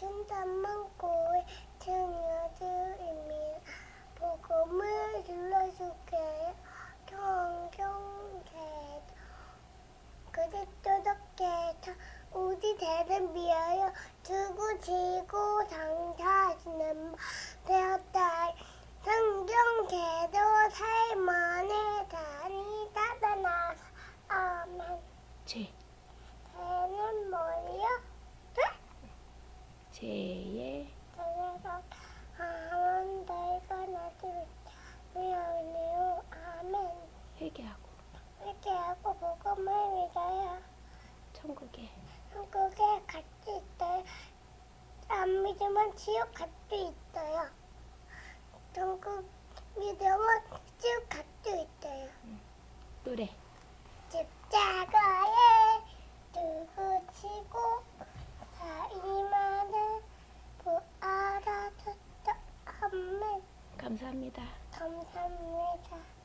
춘담만 고에 청여드립니다. 복음을 눌러줄게요. 경경대 그리스도 께서 우리 대를 위하여 두고 지고 장사하시는 되었다. 성경대로 살만의 단이 따다나서 아멘. 제, 대는 뭐예요? 제의 아멘 내가 나를 위하여 아멘. 회개하고 이렇게 하고 복음을 믿어요. 천국에 한국에 같이 있어요. 안 믿으면 지옥 같이 있어요. 한국 믿으면 지옥 같이 있어요. 노래 십자가에 두고 치고 다이만을 부알아줬다. 아멘. 감사합니다. 감사합니다.